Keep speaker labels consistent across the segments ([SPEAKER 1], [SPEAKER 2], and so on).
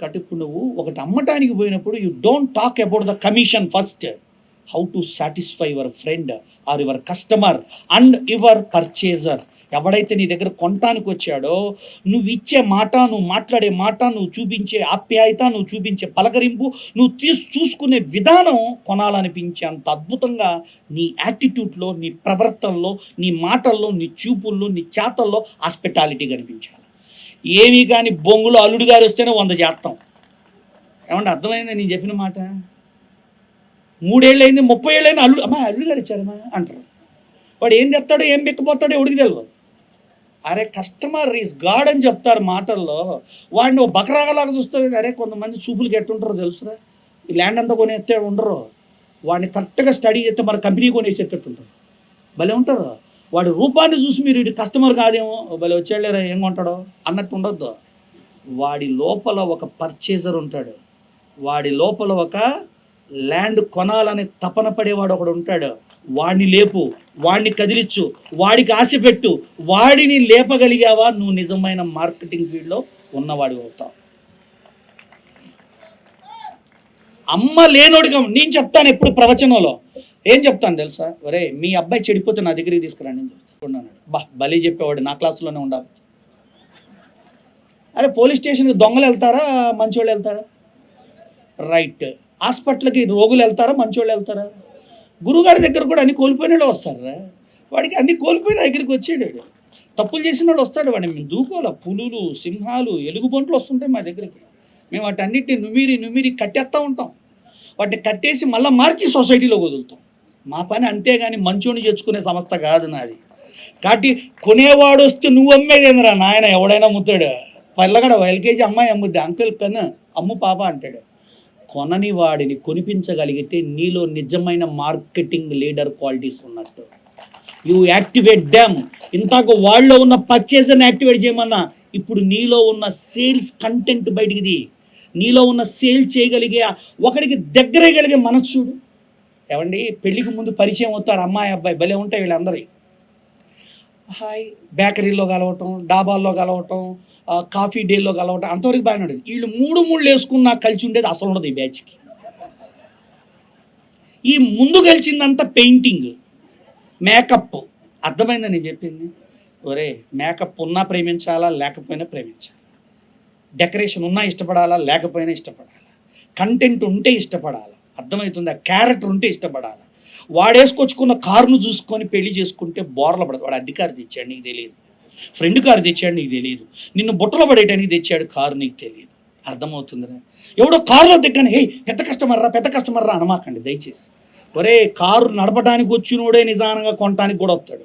[SPEAKER 1] కాబట్టి ఇప్పుడు నువ్వు ఒకటి అమ్మటానికి పోయినప్పుడు you don't talk about the commission first how to satisfy your friend or your customer and your purchaser ఎవడైతే నీ దగ్గర కొనటానికి వచ్చాడో నువ్వు ఇచ్చే మాట నువ్వు మాట్లాడే మాట నువ్వు చూపించే ఆప్యాయత నువ్వు చూపించే పలకరింపు నువ్వు తీసు చూసుకునే విధానం కొనాలనిపించే అంత అద్భుతంగా నీ యాటిట్యూడ్లో నీ ప్రవర్తనలో నీ మాటల్లో నీ చూపుల్లో నీ చేతల్లో హాస్పిటాలిటీ కనిపించాలి. ఏమీ కానీ బొంగులో అల్లుడు గారు వస్తేనే వంద చేస్తాం. ఏమంటే అర్థమైందా నేను చెప్పిన మాట? మూడేళ్ళు అయింది ముప్పై ఏళ్ళైనా అల్లుడు అమ్మా అల్లుడు గారు ఇచ్చారమ్మా అంటారు. వాడు ఏం తెస్తాడో ఏం బిక్కపోతాడో ఎవడికి తెలియదు అరే కస్టమర్ ఈజ్ గాడ్ అని చెప్తారు మాటల్లో. వాడిని ఓ బకరాగలాగా చూస్తారు. అరే కొంతమంది చూపులకి ఎట్టుంటారో తెలుసురా. ఈ ల్యాండ్ అంతా కొనేస్తే ఉండరు. వాడిని కరెక్ట్గా స్టడీ చేస్తే మన కంపెనీ కొనేసి ఉంటారు భలే ఉంటారు. వాడి రూపాన్ని చూసి మీరు ఇటు కస్టమర్ కాదేమో? భలే వచ్చాడులేరా ఏం కొంటాడో? అన్నట్టు ఉండొద్దు. వాడి లోపల ఒక పర్చేజర్ ఉంటాడు. వాడి లోపల ఒక ల్యాండ్ కొనాలని తపన పడేవాడు ఒకడు ఉంటాడు. వాడిని లేపు వాడిని కదిలిచ్చు వాడికి ఆశ పెట్టు వాడిని లేపగలిగావా? నువ్వు నిజమైన మార్కెటింగ్ ఫీల్డ్లో ఉన్నవాడి అవుతావు. అమ్మ లేనోడిగా నేను చెప్తాను ఎప్పుడు ప్రవచనంలో. ఏం చెప్తాను తెలుసా? ఒరే మీ అబ్బాయి చెడిపోతే నా దగ్గరికి తీసుకురండి అని చెప్తాను బా బలి చెప్పేవాడు నా క్లాసులోనే ఉండాలి. అరే పోలీస్ స్టేషన్కి దొంగలు వెళ్తారా? మంచోళ్ళు వెళ్తారా? రైట్. హాస్పిటల్కి రోగులు వెళ్తారా? మంచోళ్ళు వెళ్తారా? గురుగారి దగ్గర కూడా అన్ని కోల్పోయిన వాళ్ళు వస్తారా వాడికి అన్ని కోల్పోయిన దగ్గరికి వచ్చాడు వాడు. తప్పులు చేసిన వాడు వస్తాడు వాడిని. మేము దూకోలే పులులు సింహాలు ఎలుగుబంట్లు వస్తుంటాయి మా దగ్గరికి. మేము వాటన్నిటిని నుమిరి నుమిరి కట్టేస్తూ ఉంటాం. వాటిని కట్టేసి మళ్ళీ మార్చి సొసైటీలో వదులుతాం. మా పని అంతేగాని మంచోని చేర్చుకునే సంస్థ కాదు నాది. కాబట్టి కొనేవాడు వస్తే నువ్వు అమ్మేదేంద్రా నాయన? ఎవడైనా ముద్దాడు పల్లగడ ఎల్కేజీ అమ్మాయి అమ్ముద్ది. అంకుల్ కన్నా అమ్ము పాప అంటాడు. కొనని వాడిని కొనిపించగలిగితే నీలో నిజమైన మార్కెటింగ్ లీడర్ క్వాలిటీస్ ఉన్నట్టు. యూ యాక్టివేట్ డ్యామ్ ఇంతకు వాళ్ళలో ఉన్న పర్చేజర్ని యాక్టివేట్ చేయమన్నా ఇప్పుడు నీలో ఉన్న సేల్స్ కంటెంట్ బయటికిది నీలో ఉన్న సేల్ చేయగలిగే ఒకడికి దగ్గరగలిగే మనసు చూడు. ఏమండి? పెళ్ళికి ముందు పరిచయం అవుతారు అమ్మాయి అబ్బాయి. భలే ఉంటాయి వీళ్ళందరి. హాయ్. బేకరీలో కలవటం డాబాల్లో కలవటం కాఫీ డేలో కలవటం అంతవరకు బాగానే ఉండేది. వీళ్ళు మూడు మూడు వేసుకున్నా కలిసి ఉండేది అసలు ఉండదు ఈ బ్యాచ్కి. ఈ ముందు కలిసిందంతా పెయింటింగ్ మేకప్. అర్థమైందని నేను చెప్పింది? ఒరే మేకప్ ఉన్నా ప్రేమించాలా లేకపోయినా ప్రేమించాలి. డెకరేషన్ ఉన్నా ఇష్టపడాలా లేకపోయినా ఇష్టపడాలా. కంటెంట్ ఉంటే ఇష్టపడాలా. అర్థమవుతుంది. ఆ క్యారెక్టర్ ఉంటే ఇష్టపడాలి. వాడేసుకొచ్చుకున్న కారును చూసుకొని పెళ్ళి చేసుకుంటే బోర్ల పడదు. వాడు అధికారి తెచ్చాడు నీకు తెలియదు ఫ్రెండ్ కారు తెచ్చాడు నీకు తెలియదు నిన్ను బుట్టలో పడేయడానికి తెచ్చాడు కారు నీకు తెలియదు అర్థమవుతుందిరా? ఎవడో కారులో దిగ్గానే హే పెద్ద కస్టమర్ రా పెద్ద కస్టమర్ రా అనమాకండి దయచేసి. ఒరే కారు నడపడానికి వచ్చినోడే నిజానంగా కొనడానికి కూడా వస్తాడు.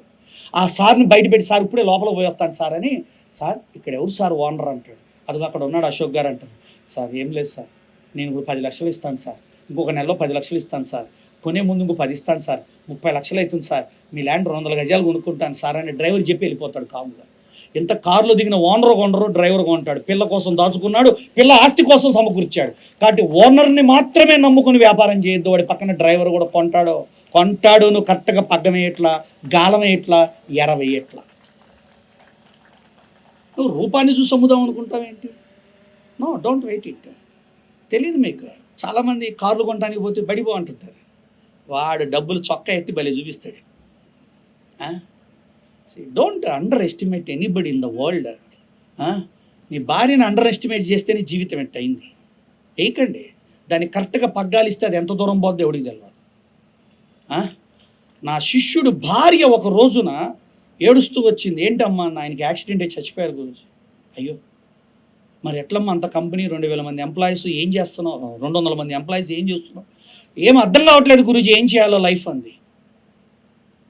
[SPEAKER 1] ఆ సార్ని బయట పెట్టి సార్ ఇప్పుడే లోపల పోయి వస్తాను సార్ అని సార్ ఇక్కడ ఎవరు సార్? ఓనర్ అంటాడు. అది అక్కడ ఉన్నాడు అశోక్ గారు అంటాడు. సార్ ఏం లేదు సార్. నేను పది లక్షలు ఇస్తాను సార్. ఇంకొక నెలలో పది లక్షలు ఇస్తాను సార్. కొనే ముందు ఇంకో పది ఇస్తాను సార్. ముప్పై లక్షలు అవుతుంది సార్. మీ ల్యాండ్ రెండు వందల గజాలు కొనుక్కుంటాను సార్ అని డ్రైవర్ చెప్పి వెళ్ళిపోతాడు కాముగా. ఎంత కారులో దిగిన ఓనర్ కొండరు డ్రైవర్ కొంటాడు పిల్ల కోసం దాచుకున్నాడు పిల్ల ఆస్తి కోసం సమకూర్చాడు. కాబట్టి ఓనర్ని మాత్రమే నమ్ముకుని వ్యాపారం చేయొద్దు. వాడి పక్కన డ్రైవర్ కూడా కొంటాడు కొంటాడు నువ్వు కరెక్ట్గా పగ్గమేయట్లా గాలమేయట్లా ఎరవేయట్లా నువ్వు రూపాన్ని చూసి అమ్ముదాం అనుకుంటావేంటి? నో డోంట్ వెయిట్ ఇట్ తెలియదు మీకు. చాలామంది కార్లు కొనడానికి పోతే బడిపో అంటుంటారు వాడు డబ్బులు చొక్కా ఎత్తి భలే చూపిస్తాడు. Don't underestimate anybody in the world నీ భార్యను అండర్ ఎస్టిమేట్ చేస్తేనే జీవితం ఎట్ట అయింది? వేయకండి దాన్ని కరెక్ట్గా పగ్గాలు ఇస్తే అది ఎంత దూరం పోద్దో ఎవడికి తెలియదు నా శిష్యుడు భార్య ఒక రోజున ఏడుస్తూ వచ్చింది ఏంటమ్మా ఆయనకి యాక్సిడెంట్ అయి చచ్చిపోయారు గురించి అయ్యో. మరి ఎట్లమ్మ అంత కంపెనీ రెండు వేల మంది ఎంప్లాయీస్ ఏం చేస్తున్నావు? రెండు వందల మంది ఎంప్లాయీస్ ఏం చేస్తున్నావు? ఏం అర్థం కావట్లేదు గురూజీ ఏం చేయాలో లైఫ్ అంది.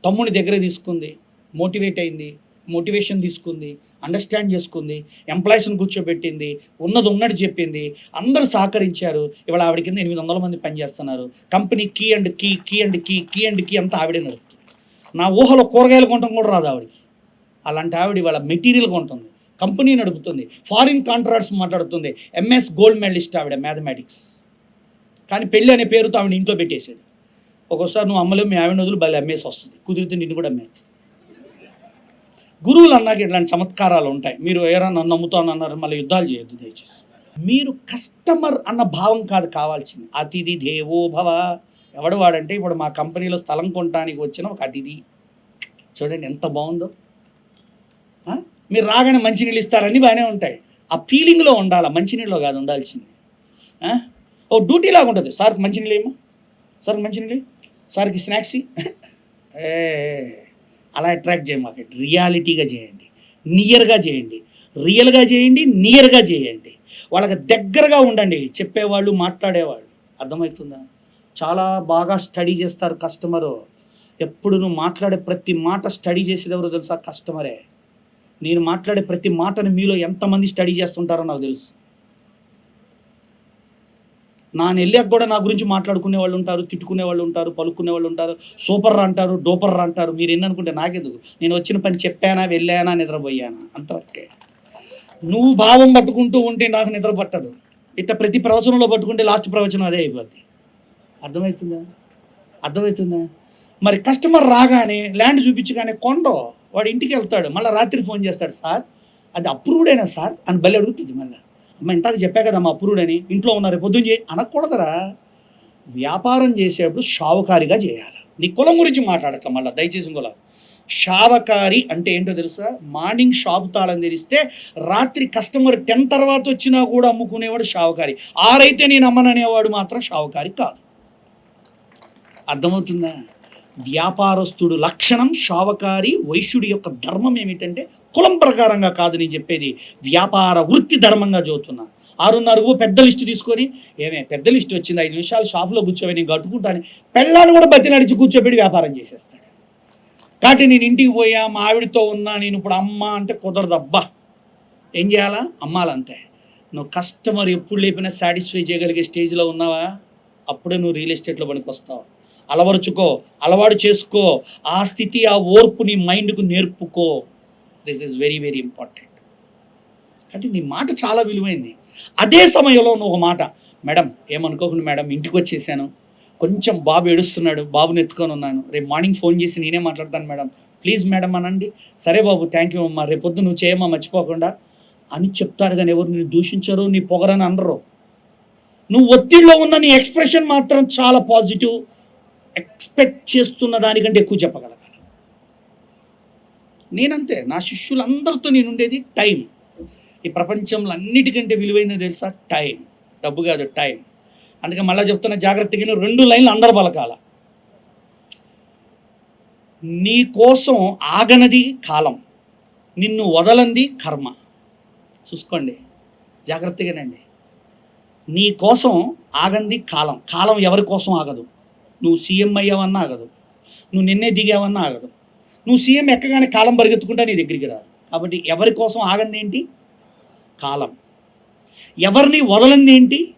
[SPEAKER 1] తమ్ముని దగ్గర తీసుకుంది మోటివేట్ అయింది మోటివేషన్ తీసుకుంది అండర్స్టాండ్ చేసుకుంది ఎంప్లాయీస్ని కూర్చోబెట్టింది ఉన్నది ఉన్నట్టు చెప్పింది అందరూ సహకరించారు. ఇవాళ ఆవిడ కింద ఎనిమిది వందల మంది పనిచేస్తున్నారు company key and key key and key key and key అంతా ఆవిడే నడుపుతుంది. నా ఊహలో కూరగాయలు కొనడం కూడా రాదు ఆవిడకి. అలాంటి ఆవిడ ఇవాళ మెటీరియల్ కొంటుంది. కంపెనీ నడుపుతుంది. ఫారిన్ కాంట్రాక్ట్స్ మాట్లాడుతుంది. ఎంఎస్ గోల్డ్ మెడలిస్ట్ ఆవిడ మ్యాథమెటిక్స్ కానీ పెళ్ళి అనే పేరుతో ఆవిడ ఇంట్లో పెట్టేశాడు. ఒక్కోసారి నువ్వు అమ్మలేవు మీ ఆవిడ వదులు బలి అమ్మేసి వస్తుంది. కుదిరితే నిన్ను కూడా అమ్మేస్తుంది గురువులు అన్నాక ఇట్లాంటి చమత్కారాలు ఉంటాయి. మీరు ఎవరన్నా నన్ను నమ్ముతాను అన్నారు మళ్ళీ యుద్ధాలు చేయొద్దు దయచేసి. మీరు కస్టమర్ అన్న భావం కాదు కావాల్సింది. అతిథి దేవో భవ. ఎవడు వాడంటే ఇప్పుడు మా కంపెనీలో స్థలం కొనడానికి వచ్చిన ఒక అతిథి. చూడండి ఎంత బాగుందో. మీరు రాగానే మంచినీళ్ళు ఇస్తారని బాగానే ఉంటాయి. ఆ ఫీలింగ్లో ఉండాలి? మంచినీళ్ళు కాదు ఉండాల్సింది. ఓ డ్యూటీ లాగా ఉంటుంది. సార్కి మంచినీళ్ళు ఏమో సార్కి మంచినీళ్ళు సార్కి స్నాక్స్ ఏ అలా అట్రాక్ట్ చేయండి మాకు. రియాలిటీగా చేయండి. నియర్గా చేయండి. రియల్గా చేయండి నియర్గా చేయండి. వాళ్ళకి దగ్గరగా ఉండండి. చెప్పేవాళ్ళు మాట్లాడేవాళ్ళు. అర్థమవుతుందా? చాలా బాగా స్టడీ చేస్తారు కస్టమరు ఎప్పుడు నువ్వు మాట్లాడే ప్రతి మాట స్టడీ చేసేది ఎవరో తెలుసా? కస్టమరే నేను మాట్లాడే ప్రతి మాటను మీలో ఎంతమంది స్టడీ చేస్తుంటారో నాకు తెలుసు. నా నెల్లాక కూడా నా గురించి మాట్లాడుకునే వాళ్ళు ఉంటారు తిట్టుకునే వాళ్ళు ఉంటారు పలుకునే వాళ్ళు ఉంటారు సూపర్ అంటారు డోపర్ అంటారు మీరు ఎన్ననుకుంటే నాకెందుకు? నేను వచ్చిన పని చెప్పానా వెళ్ళానా నిద్రపోయానా? అంతవరకే. నువ్వు భావం పట్టుకుంటూ ఉంటే నాకు నిద్ర పట్టదు. ఇట్ట ప్రతి ప్రవచనంలో పట్టుకుంటే లాస్ట్ ప్రవచనం అదే అయిపోద్ది. అర్థమవుతుందా? అర్థమవుతుందా? మరి కస్టమర్ రాగానే ల్యాండ్ చూపించగానే కొండో వాడు ఇంటికి వెళ్తాడు మళ్ళీ రాత్రి ఫోన్ చేస్తాడు సార్ అది అప్రూవ్డేనా సార్? అని బలి అడుగుతుంది మళ్ళీ. అమ్మ ఇంతకు చెప్పా కదమ్మా అప్రూవ్డ్ అని ఇంట్లో ఉన్నారు పొద్దున్న చేయి అనకూడదరా. వ్యాపారం చేసేటప్పుడు షావుకారిగా చేయాలి. నీ కులం గురించి మాట్లాడట్ల మళ్ళీ దయచేసి ఇంకోలా. షావకారి అంటే ఏంటో తెలుసా? మార్నింగ్ షాప్ తాళం తెరిస్తే రాత్రి కస్టమర్ టెన్ తర్వాత వచ్చినా కూడా అమ్ముకునేవాడు షావకారి. ఆరైతే నేను అమ్మననేవాడు మాత్రం షావకారి కాదు. అర్థమవుతుందా? వ్యాపారస్తుడు లక్షణం శావకారి వైశ్యుడి యొక్క ధర్మం ఏమిటంటే కులం ప్రకారంగా కాదు నేను చెప్పేది వ్యాపార వృత్తి ధర్మంగా చదువుతున్నా. ఆరున్నరకు పెద్ద లిస్ట్ తీసుకొని ఏమే పెద్ద లిస్ట్ వచ్చింది ఐదు నిమిషాలు షాపులో కూర్చోవని నేను కట్టుకుంటాను పెళ్ళాన్ని కూడా బతి నడిచి కూర్చోబెట్టి వ్యాపారం చేసేస్తాడు. కాబట్టి నేను ఇంటికి పోయా మా ఆవిడతో ఉన్నా నేను ఇప్పుడు అమ్మ అంటే కుదరదు అబ్బా. ఏం చేయాలా? అమ్మాలంతే. నువ్వు కస్టమర్ ఎప్పుడు లేపినా సాటిస్ఫై చేయగలిగే స్టేజ్లో ఉన్నావా? అప్పుడే నువ్వు రియల్ ఎస్టేట్లో పనికి వస్తావు. అలవరుచుకో అలవాటు చేసుకో ఆ స్థితి ఆ ఓర్పు నీ మైండ్కు నేర్పుకో. This is very very important కాబట్టి నీ మాట చాలా విలువైంది. అదే సమయంలో నువ్వు ఒక మాట మేడం ఏమనుకోకుండా మేడం ఇంటికి వచ్చేసాను. కొంచెం బాబు ఏడుస్తున్నాడు బాబుని ఎత్తుకొని ఉన్నాను. రేపు మార్నింగ్ ఫోన్ చేసి నేనే మాట్లాడతాను మేడం. ప్లీజ్ మేడం అనండి. సరే బాబు థ్యాంక్ యూ అమ్మా. రేపొద్దు నువ్వు చేయమ్మా మర్చిపోకుండా. అని చెప్తారు కానీ ఎవరు నేను దూషించరు నీ పొగరని అనరు. నువ్వు ఒత్తిడిలో ఉన్న నీ ఎక్స్ప్రెషన్ మాత్రం చాలా పాజిటివ్. ఎక్స్పెక్ట్ చేస్తున్న దానికంటే ఎక్కువ చెప్పగలగాలి. నేనంతే నా శిష్యులందరితో నేను ఉండేది టైం. ఈ ప్రపంచంలో అన్నిటికంటే విలువైనది తెలుసా? టైం. డబ్బు కాదు టైం. అందుకే మళ్ళీ చెప్తున్న జాగ్రత్తగా రెండు లైన్లు అందరు పలకాల. నీ కోసం ఆగనది కాలం. నిన్ను వదలంది కర్మ. చూసుకోండి జాగ్రత్తగానండి. నీ కోసం ఆగంది కాలం. కాలం ఎవరి కోసం ఆగదు? నువ్వు సీఎం అయ్యావన్నా ఆగదు. నువ్వు నిన్నే దిగావన్నా ఆగదు. నువ్వు సీఎం ఎక్కగానే కాలం పరిగెత్తుకుంటా నీ దగ్గరికి రాదు. కాబట్టి ఎవరి కోసం ఆగంది ఏంటి? కాలం. ఎవరిని వదలంది ఏంటి?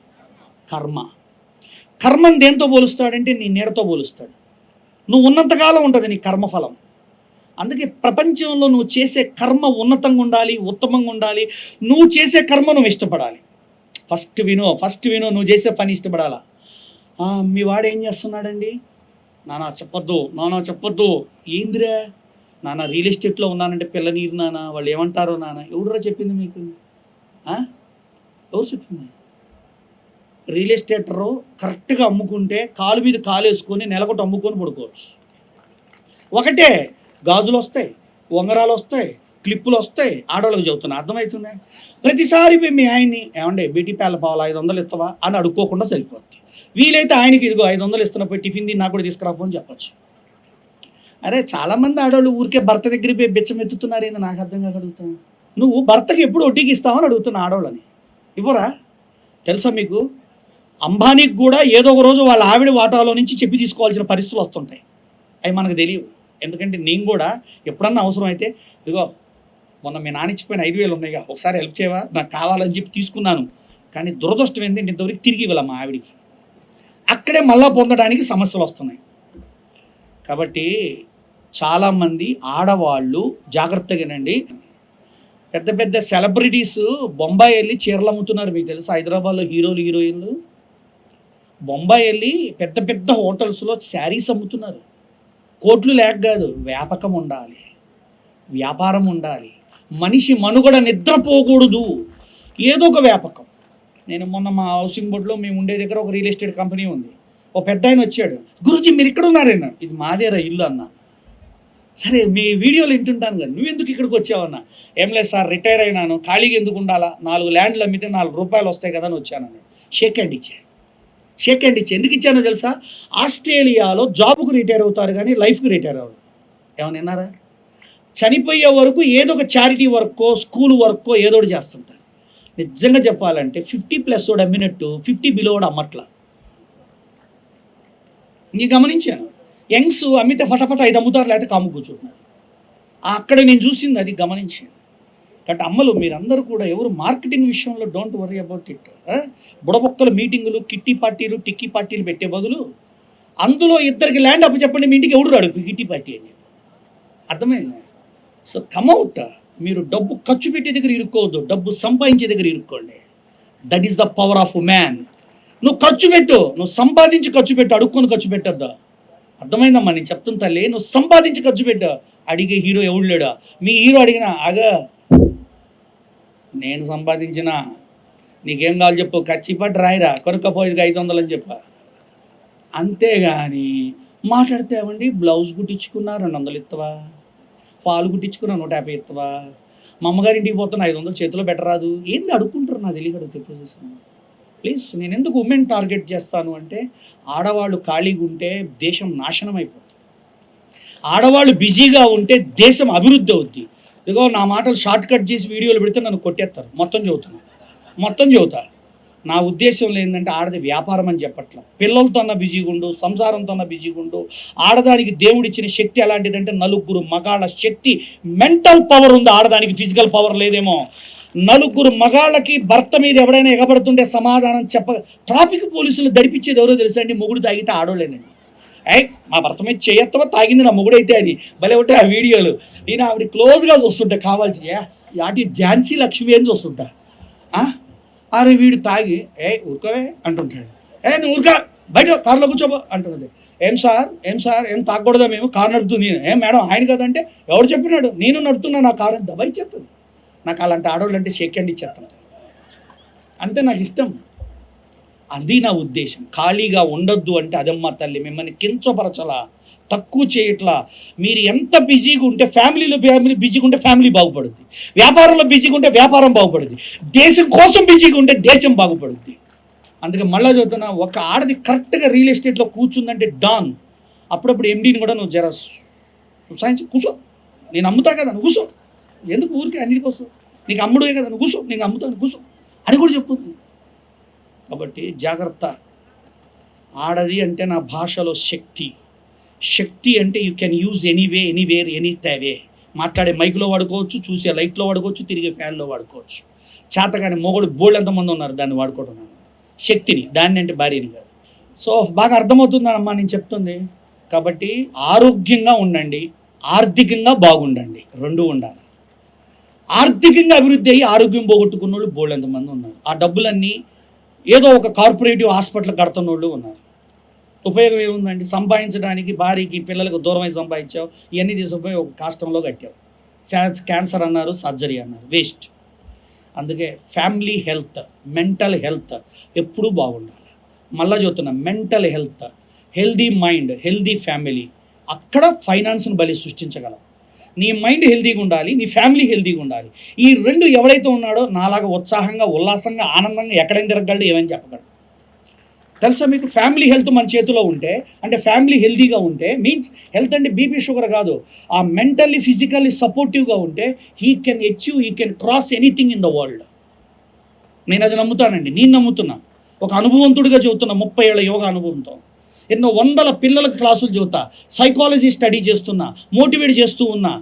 [SPEAKER 1] కర్మ. కర్మను దేంతో పోలుస్తాడంటే నీ నీడతో పోలుస్తాడు. నువ్వు ఉన్నంతకాలం ఉంటుంది నీ కర్మఫలం. అందుకే ప్రపంచంలో నువ్వు చేసే కర్మ ఉన్నతంగా ఉండాలి ఉత్తమంగా ఉండాలి. నువ్వు చేసే కర్మ నువ్వు ఇష్టపడాలి. ఫస్ట్ వినో ఫస్ట్ వినో నువ్వు చేసే పని ఇష్టపడాలా? మీ వాడు ఏం చేస్తున్నాడండి? నానా చెప్పొద్దు నానా చెప్పొద్దు. ఏందిరా? నాన్న రియల్ ఎస్టేట్లో ఉన్నానంటే పిల్ల నీరు నాన్న వాళ్ళు ఏమంటారో నాన్న ఎవడురా చెప్పింది మీకు? ఎవరు చెప్పింది? రియల్ ఎస్టేటరు కరెక్ట్గా అమ్ముకుంటే కాలు మీద కాలు వేసుకొని నెలకొట్టి అమ్ముకొని పడుకోవచ్చు. ఒకటే గాజులు వస్తాయి ఉంగరాలు వస్తాయి క్లిప్పులు వస్తాయి. ఆడవాళ్ళకి చెబుతున్నా అర్థమవుతుందా? ప్రతిసారి మీ ఆయన్ని ఏమండే బీటీ పేల పావాలా ఐదు వందలు ఇస్తావా అని అడుక్కోకుండా సరిపోద్ది. వీలైతే ఆయనకి ఇదిగో ఐదు వందలు ఇస్తున్నప్పుడు టిఫిన్ తిని నాకు కూడా తీసుకురాపో అని చెప్పచ్చు. అరే చాలామంది ఆడవాళ్ళు ఊరికే భర్త దగ్గరికి పోయి బిచ్చం ఎత్తుతున్నారు ఏంది? నాకు అర్థం కాక నువ్వు భర్తకి ఎప్పుడు వడ్డీకి ఇస్తావని అడుగుతున్నా ఆడవాళ్ళని ఇవ్వరా? తెలుసా మీకు? అంబానీకి కూడా ఏదో ఒక రోజు వాళ్ళ ఆవిడ వాటాలో నుంచి చెప్పి తీసుకోవాల్సిన పరిస్థితులు వస్తుంటాయి. అవి మనకు తెలియవు. ఎందుకంటే నేను కూడా ఎప్పుడన్నా అవసరం అయితే ఇదిగో మొన్న మీ నానిచ్చిపోయిన ఐదు వేలు ఉన్నాయిగా ఒకసారి హెల్ప్ చేయవా? నాకు కావాలని చెప్పి తీసుకున్నాను. కానీ దురదృష్టం ఏంటంటే ఇంతవరకు తిరిగి ఇవ్వాలి మా ఆవిడికి. అక్కడే మళ్ళా పొందడానికి సమస్యలు వస్తున్నాయి. కాబట్టి చాలామంది ఆడవాళ్ళు జాగ్రత్తగానండి. పెద్ద పెద్ద సెలబ్రిటీస్ బొంబాయి వెళ్ళి చీరలు అమ్ముతున్నారు. మీకు తెలుసు హైదరాబాద్లో హీరోలు హీరోయిన్లు? బొంబాయి వెళ్ళి పెద్ద పెద్ద హోటల్స్లో శారీస్ అమ్ముతున్నారు. కోట్లు లేక కాదు వ్యాపకం ఉండాలి. వ్యాపారం ఉండాలి. మనిషి మనుగడ నిద్రపోకూడదు. ఏదో ఒక వ్యాపకం. నేను మొన్న మా హౌసింగ్ బోర్డులో మేము ఉండే దగ్గర ఒక రియల్ ఎస్టేట్ కంపెనీ ఉంది. ఓ పెద్ద ఆయన వచ్చాడు. గురుజీ మీరు ఇక్కడ ఉన్నారన్నా ఇది మాదేరా ఇల్లు అన్న. సరే మీ వీడియోలు వింటుంటాను కదా నువ్వెందుకు ఇక్కడికి వచ్చావన్నా? ఏం లేదు సార్ రిటైర్ అయినాను. ఖాళీగా ఎందుకు ఉండాలా? నాలుగు ల్యాండ్లు అమ్మితే నాలుగు రూపాయలు వస్తాయి కదా అని వచ్చానని. షేక్ హ్యాండ్ ఇచ్చా. షేక్ హ్యాండ్ ఇచ్చా? ఎందుకు ఇచ్చానో తెలుసా? ఆస్ట్రేలియాలో జాబ్కు రిటైర్ అవుతారు కానీ లైఫ్కి రిటైర్ అవ్వరు. ఏమైనా విన్నారా? చనిపోయే వరకు ఏదో ఒక చారిటీ వర్కో స్కూల్ వర్కో ఏదో ఒకటి చేస్తుంటారు. నిజంగా చెప్పాలంటే ఫిఫ్టీ ప్లస్ వాడు అమ్మినట్టు ఫిఫ్టీ బిలో వాడు అమ్మట్లా. నేను గమనించాను. యంగ్స్ అమ్మితే ఫటఫట ఐదు అమ్ముతారు లేకపోతే కాము కూర్చుంటున్నారు. అక్కడ నేను చూసింది అది గమనించాను. కాబట్టి అమ్మలు మీరందరూ కూడా ఎవరు మార్కెటింగ్ విషయంలో డోంట్ వరీ అబౌట్ ఇట్ బుడబొక్కల మీటింగులు కిట్టి పార్టీలు టిక్కీ పార్టీలు పెట్టే బదులు అందులో ఇద్దరికి ల్యాండ్ అప్పు చెప్పండి మీ ఇంటికి ఎవడు రాడు? కిట్టి పార్టీ అని చెప్పి. అర్థమైందా? సో కమౌట్ మీరు డబ్బు ఖర్చు పెట్టే దగ్గర ఇరుక్కోవద్దు డబ్బు సంపాదించే దగ్గర ఇరుక్కోండి. That is the power of man నువ్వు ఖర్చు పెట్టు నువ్వు సంపాదించి ఖర్చు పెట్టు అడుక్కొని ఖర్చు పెట్టద్దా? అర్థమైందమ్మా నేను చెప్తున్న తల్లి నువ్వు సంపాదించి ఖర్చు పెట్టు. అడిగే హీరో ఎవడు లేడా? మీ హీరో అడిగినా ఆగా నేను సంపాదించిన నీకేం కావాలి చెప్పు ఖర్చిపట్టు రాయిరా కొనుక్కపోయేది ఐదు వందలు అని చెప్ప. అంతేగాని మాట్లాడితేవండి బ్లౌజ్ కుట్టించుకున్నా రెండు వందలు ఇస్తావా? పాలు కుట్టించుకున్నాను నూట యాభై ఇస్తావా మా అమ్మగారి ఇంటికి పోతున్నా ఐదు వందలు చేతిలో బెటర్ రాదు. ఏంది అడుక్కుంటారు నా తెలియదు ఎప్పుడు చూసాను ప్లీజ్ నేను ఎందుకు ఉమెన్ టార్గెట్ చేస్తాను అంటే ఆడవాళ్ళు ఖాళీగా ఉంటే దేశం నాశనం అయిపోతుంది. ఆడవాళ్ళు బిజీగా ఉంటే దేశం అభివృద్ధి అవుద్ది. ఇదిగో నా మాటలు షార్ట్ కట్ చేసి వీడియోలు పెడితే నన్ను కొట్టేస్తారు. మొత్తం చెబుతాను మొత్తం చెబుతా. నా ఉద్దేశంలో ఏంటంటే ఆడది వ్యాపారం అని చెప్పట్ల. పిల్లలతోన్న బిజీగా ఉండు సంసారంతోన్న బిజీగా ఉండు. ఆడదానికి దేవుడిచ్చిన శక్తి ఎలాంటిదంటే నలుగురు మగాళ్ళ శక్తి మెంటల్ పవర్ ఉంది ఆడదానికి ఫిజికల్ పవర్ లేదేమో. నలుగురు మగాళ్ళకి భర్త మీద ఎవడైనా ఎగబడుతుంటే సమాధానం చెప్ప ట్రాఫిక్ పోలీసులు దడిపించేది ఎవరో తెలుసా అండి? మొగుడు తాగితే ఆడోళ్ళేనండి. ఏ మా భర్త మీద చేయత్తవా తాగింది నా మొగుడైతే అని. భలే ఉంటాయి ఆ వీడియోలు. నేను ఆవిడ క్లోజ్గా చూస్తుంటా కావాల్సి ఏ యాటి ఝాన్సీ లక్ష్మి అని చూస్తుంటా. అరే వీడు తాగి ఏ ఊరుకోవే అంటుంటాడు. ఏ నువ్వు ఊరుకా బయట కారులో కూర్చోబో అంటున్నది ఏం సార్ ఏం సార్ ఏం తాగకూడదా మేము? కారు నడుపుతుంది ఏం మేడం ఆయన కదంటే ఎవడు చెప్పినాడు? నేను నడుపుతున్నా నా కారు అంత దబాయి చెప్తుంది నాకు అలాంటి ఆడవాళ్ళు అంటే షేక్ హ్యాండ్ ఇచ్చేస్తాను అంతే నాకు ఇష్టం. అది నా ఉద్దేశం. ఖాళీగా ఉండొద్దు అంటే అదమ్మా తల్లి మిమ్మల్ని కించపరచలా తక్కువ చేయట్లా. మీరు ఎంత బిజీగా ఉంటే ఫ్యామిలీలో ఫ్యామిలీ బిజీగా ఉంటే ఫ్యామిలీ బాగుపడుద్ది. వ్యాపారంలో బిజీగా ఉంటే వ్యాపారం బాగుపడుద్ది. దేశం కోసం బిజీగా ఉంటే దేశం బాగుపడుద్ది. అందుకే మళ్ళా చదువుతున్నా ఒక ఆడది కరెక్ట్గా రియల్ ఎస్టేట్లో కూర్చుందంటే డాన్ అప్పుడప్పుడు ఎండీని కూడా నువ్వు జర సాయించి కూర్చో. నేను అమ్ముతా కదా నువ్వు కూర్చో. ఎందుకు ఊరికే అన్నిటికోసం? నీకు అమ్ముడే కదా నువ్వు కూర్చో. నేను అమ్ముతాను కూర్చో. అని కూడా చెప్పుతుంది కాబట్టి జాగ్రత్త. ఆడది అంటే నా భాషలో శక్తి. శక్తి అంటే you can use anyway anywhere any way మాట్లాడే మైక్లో వాడుకోవచ్చు చూసే లైట్లో వాడుకోవచ్చు తిరిగే ఫ్యాన్లో వాడుకోవచ్చు. చేతగాని మొగుడు బోల్డ్ ఎంతమంది ఉన్నారు దాన్ని వాడుకోవడం శక్తిని దాన్ని అంటే భార్యని కాదు. సో బాగా అర్థమవుతుందమ్మా నేను చెప్తుంది. కాబట్టి ఆరోగ్యంగా ఉండండి ఆర్థికంగా బాగుండండి రెండు ఉండాలి. ఆర్థికంగా అభివృద్ధి అయ్యి ఆరోగ్యం పోగొట్టుకున్న వాళ్ళు బోల్డ్ ఎంతమంది ఉన్నారు. ఆ డబ్బులన్నీ ఏదో ఒక కార్పొరేటివ్ హాస్పిటల్ కడుతున్న వాళ్ళు ఉన్నారు. ఉపయోగం ఏముందండి? సంపాదించడానికి భార్యకి పిల్లలకు దూరమై సంపాదించావు. ఇవన్నీ తీసుకుపోయి ఒక కాష్టంలో కట్టావు. క్యాన్సర్ అన్నారు సర్జరీ అన్నారు. వేస్ట్. అందుకే ఫ్యామిలీ హెల్త్ మెంటల్ హెల్త్ ఎప్పుడూ బాగుండాలి. మళ్ళా చెప్తున్నా mental health healthy mind healthy family అక్కడ ఫైనాన్స్ను బలి సృష్టించగలం. నీ మైండ్ హెల్దీగా ఉండాలి నీ ఫ్యామిలీ హెల్దీగా ఉండాలి. ఈ రెండు ఎవడైతే ఉన్నాడో నాలాగా ఉత్సాహంగా ఉల్లాసంగా ఆనందంగా ఎక్కడైనా తిరగలడు ఏమని చెప్పగలడు? తెలుసా మీకు? ఫ్యామిలీ హెల్త్ మన చేతిలో ఉంటే అంటే ఫ్యామిలీ హెల్తీగా ఉంటే మీన్స్ హెల్త్ అంటే బీపీ షుగర్ కాదు. ఆ మెంటల్లీ ఫిజికల్లీ సపోర్టివ్గా ఉంటే he can achieve he can cross anything in the world. నేను అది నమ్ముతానండి నేను నమ్ముతున్నా. ఒక అనుభవంతుడిగా చెబుతున్నా ముప్పై ఏళ్ళ యోగా అనుభవంతో. ఎన్నో వందల పిల్లలకు క్లాసులు చెబుతా సైకాలజీ స్టడీ చేస్తున్నా మోటివేట్ చేస్తూ ఉన్నా.